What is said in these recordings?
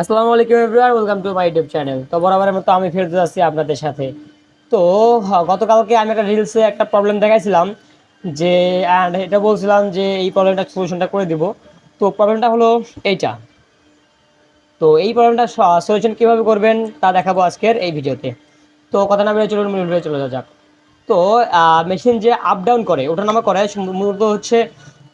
আসসালামু আলাইকুম everyone, welcome to my YouTube channel. তো বরাবরের মতো আমি ফেরত যাচ্ছি আপনাদের সাথে। তো গতকালকে আমি একটা রিলসে একটা প্রবলেম দেখাইছিলাম যে অ্যান্ড এটা বলছিলাম যে এই প্রবলেমটা সলিউশনটা করে দিব। তো প্রবলেমটা হলো এইটা। তো এই প্রবলেমটা সলিউশন কীভাবে করবেন তা দেখাবো আজকের এই ভিডিওতে। তো কথা না বেরো চলুন, মূল চলে যাওয়া যাক। তো মেশিন যে আপ ডাউন করে ওঠানামা করে মূলত হচ্ছে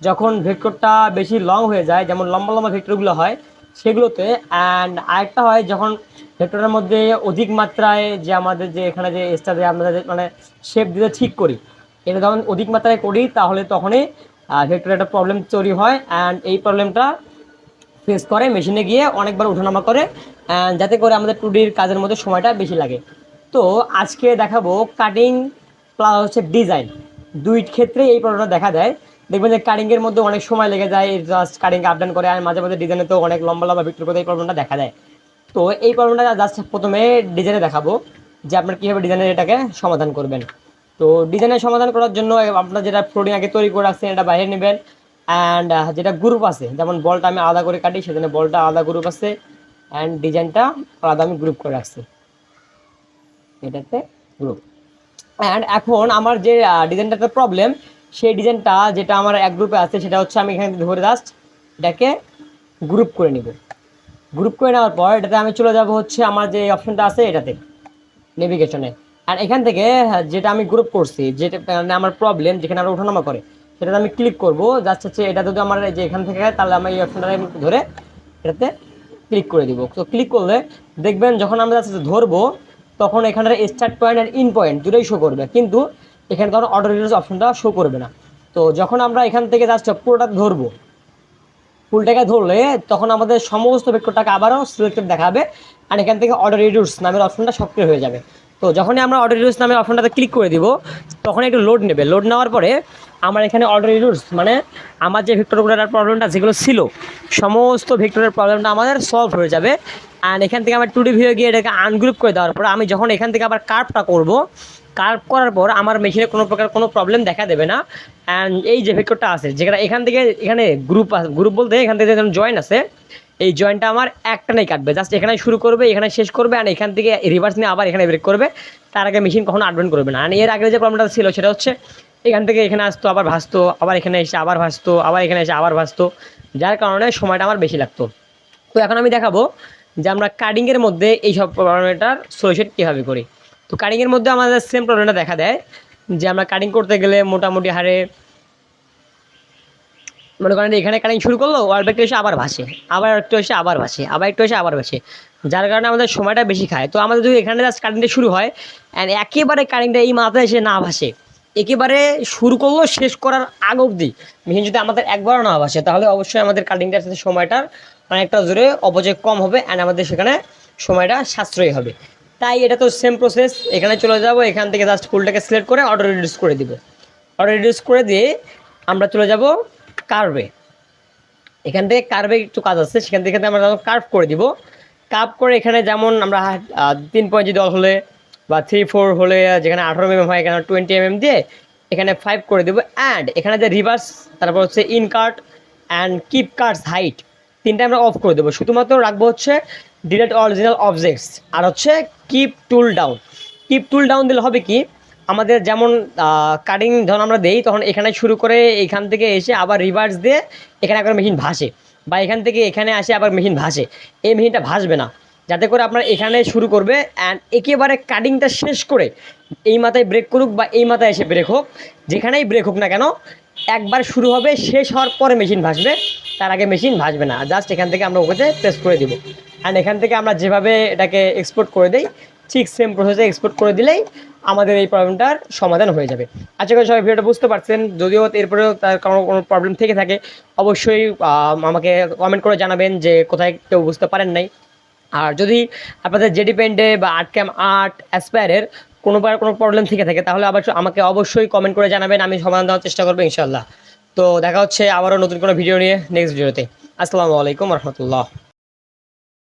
যখন ভেক্টরটা বেশি লং হয়ে যায়, যেমন লম্বা লম্বা ভেক্টরগুলো হয় সেগুলোতে অ্যান্ড আরেকটা হয় যখন ভেক্টরের মধ্যে অধিক মাত্রায় যে আমাদের যে এখানে যে এক্সট্রা যে আমরা মানে শেপ দিতে ঠিক করি, এটা যখন অধিক মাত্রায় করি তাহলে তখনই ভেক্টরের একটা প্রবলেম তৈরি হয় অ্যান্ড এই প্রবলেমটা ফেস করে মেশিনে গিয়ে অনেকবার ওঠানামা করে অ্যান্ড যাতে করে আমাদের টুডির কাজের মধ্যে সময়টা বেশি লাগে। তো আজকে দেখাবো কাটিং প্লাস হচ্ছে ডিজাইন দুই ক্ষেত্রে এই প্রবলেমটা দেখা দেয়। দেখবেন যে কাটিংয়ের মধ্যে অনেক সময় লেগে যায় জাস্ট কাটিং আপডাউন করে, আর মাঝে মাঝে ডিজাইনে তো অনেক লম্বা লম্বা ভিক্টর করে এই প্রবলেমটা দেখা দেয়। তো এই প্রবলেমটা জাস্ট প্রথমে ডিজাইনে দেখাবো, যে আপনার কীভাবে ডিজাইনের এটাকে সমাধান করবেন। তো ডিজাইনের সমাধান করার জন্য আপনার যেটা ফ্লোরিং আগে তৈরি করে রাখছেন, এটা বাইরে নেবেন। অ্যান্ড যেটা গ্রুপ আছে, যেমন বলটা আমি আলাদা করে কাটি সেখানে বলটা আলাদা গ্রুপ আছে। অ্যান্ড ডিজাইনটা আলাদা আমি গ্রুপ করে রাখছি। এটাতে গ্রুপ অ্যান্ড এখন আমার যে ডিজাইনটাতে প্রবলেম সেই ডিজাইনটা যেটা আমার এক গ্রুপে আছে সেটা হচ্ছে আমি এখানে ধরে জাস্ট এটাকে গ্রুপ করে নিব। গ্রুপ করে নেওয়ার পর এটাতে আমি চলে যাব হচ্ছে আমার যে অপশনটা আছে এটাতে নেভিগেশনে আর এখান থেকে হ্যাঁ, যেটা আমি গ্রুপ করছি যেটা মানে আমার প্রবলেম যেখানে আমরা ওঠানামা করে সেটাতে আমি ক্লিক করব। যাচ্ছে হচ্ছে এটা যদি আমার যে এখান থেকে তাহলে আমি এই অপশনটা ধরে এটাতে ক্লিক করে দিব। তো ক্লিক করলে দেখবেন যখন আমরা ধরবো তখন এখানে স্টার্ট পয়েন্ট আর ইন পয়েন্ট দুটোই শো করবে। কিন্তু এখানে তখন অটো রিডিউস অপশনটা শো করবে না। তো যখন আমরা এখান থেকে জাস্ট পুরোটা ধরবো ফুলটাকে ধরলে তখন আমাদের সমস্ত ভেক্টরটাকে আবারও সিলেক্টেড দেখাবে আর এখান থেকে অর্ডার রিডিউস নামের অপশনটা সক্রিয় হয়ে যাবে। তো যখনই আমরা অর্ডার রিডিউস নামের অপশনটাতে ক্লিক করে দিব তখন একটু লোড নেবে। লোড নেওয়ার পরে আমার এখানে অর্ডার রিডিউস মানে আমার যে ভেক্টরগুলোর প্রবলেমটা যেগুলো ছিল, সমস্ত ভেক্টরের প্রবলেমটা আমাদের সলভ হয়ে যাবে। অ্যান্ড এখান থেকে আমার টু ডি ভিউ গিয়ে এটাকে আনগ্রুপ করে দেওয়ার পর আমি যখন এখান থেকে আবার কার্ভটা করব কার্ভ করার পর আমার মেশিনে কোনো প্রকার কোনো প্রবলেম দেখা দেবে না। অ্যান্ড এই যে ভেক্টরটা আছে, যেখানে এখান থেকে এখানে গ্রুপ গ্রুপ বলতে এখান থেকে যেমন জয়েন আছে, এই জয়েন্টটা আমার একটানেই কাটবে। জাস্ট এখানে শুরু করবে, এখানে শেষ করবে আর এখান থেকে রিভার্স নিয়ে আবার এখানে ব্রেক করবে। তার আগে মেশিন কখনো আপডেট করবে না। আর এর আগে যে প্রবলেমটা ছিল, সেটা হচ্ছে এখান থেকে এখানে আসতো, আবার ভাসতো, আবার এখানে এসে আবার ভাসতো, আবার এখানে এসে আবার ভাসতো, যার কারণে সময়টা আমার বেশি লাগতো। তো এখন আমি দেখাবো যে আমরা কাটিংয়ের মধ্যে এই সব প্রবলেমটার সলিউশন কীভাবে করি। তো কাটিংয়ের মধ্যে আমাদের সেম প্রবলেমটা দেখা দেয়, যে আমরা কাটিং করতে গেলে মোটামুটি হারে, মনে করেন এখানে কাটিং শুরু করল আর একটু এসে আবার ভাসে, আবার একটু এসে আবার ভাসে, আবার একটু এসে আবার ভাসে, যার কারণে আমাদের সময়টা বেশি খায়। তো আমাদের যদি এখানে জাস্ট কাটিংটা শুরু হয় অ্যান্ড একেবারে কাটিংটা এই মাথায় এসে না ভাসে, একেবারে শুরু করল, শেষ করার আগ অবধি মেশিন যদি আমাদের একবারও না ভাসে, তাহলে অবশ্যই আমাদের কাটিংটার সাথে সময়টার অনেকটা জোরে অপচয় কম হবে অ্যান্ড আমাদের সেখানে সময়টা সাশ্রয়ী হবে। তাই এটা তো সেম প্রসেস এখানে চলে যাব, এখান থেকে জাস্ট ফুলটাকে সিলেক্ট করে অর্ডার রিডিউস করে দিব। অর্ডার রিডিউস করে দিয়ে আমরা চলে যাব কার্ভে এখান থেকে কার্ভে একটু কাজ আছে, সেখান থেকে আমরা কার্ভ করে দিব কার্ভ করে এখানে যেমন আমরা তিন পয়েন্ট যদি হলে বা থ্রি ফোর হলে যেখানে আঠারো এমএম হয়, এখানে টোয়েন্টি এমএম দিয়ে এখানে ফাইভ করে দেবো। অ্যান্ড এখানে যে রিভার্স তারপর হচ্ছে in cart and keep carts height তিনটা আমরা অফ করে দেবো। শুধুমাত্র রাখব হচ্ছে ডিলেট অরিজিনাল অবজেক্টস আর হচ্ছে keep tool down keep tool down দিলে হবে কি? আমাদের যেমন কাটিং যখন আমরা দেই, তখন এখানে শুরু করে এখান থেকে এসে আবার রিভার্স দিয়ে এখানে একবার মেশিন ভাসে। বা এখান থেকে এখানে আসে আবার মেশিন ভাসে। এই মেশিনটা ভাসবে না। যাতে করে আপনার এখানে শুরু করবে অ্যান্ড একেবারে কাটিংটা শেষ করে এই মাথায় ব্রেক করুক বা এই মাথায় এসে ব্রেক হোক, যেখানেই ব্রেক হোক না কেন, একবার শুরু হবে, শেষ হওয়ার পরে মেশিন ভাসবে, তার আগে মেশিন ভাসবে না। জাস্ট এখান থেকে আমরা ওকে প্রেস করে দিব। অ্যান্ড এখান থেকে আমরা যেভাবে এটাকে এক্সপোর্ট করে দিই, ঠিক সেম প্রসেসে এক্সপোর্ট করে দিলেই আমাদের এই প্রবলেমটার সমাধান হয়ে যাবে। আশা করি সবাই ভিডিওটা বুঝতে পারছেন। যদিও এরপরেও তার কোনো কোনো প্রবলেম থেকে থাকে, অবশ্যই আমাকে কমেন্ট করে জানাবেন যে কোথায় কেউ বুঝতে পারেন নাই। আর যদি আপনাদের জেডি পেন্টে বা আর্ট ক্যাম আর্ট অ্যাসপায়ারের কোনো বার কোনো প্রবলেম থেকে থাকে, তাহলে আবার আমাকে অবশ্যই কমেন্ট করে জানাবেন, আমি সমাধান দেওয়ার চেষ্টা করব ইনশাল্লাহ তো দেখা হচ্ছে আবারও নতুন কোনো ভিডিও নিয়ে নেক্সট ভিডিওতে আসসালামু আলাইকুম রহমতুল্লাহ।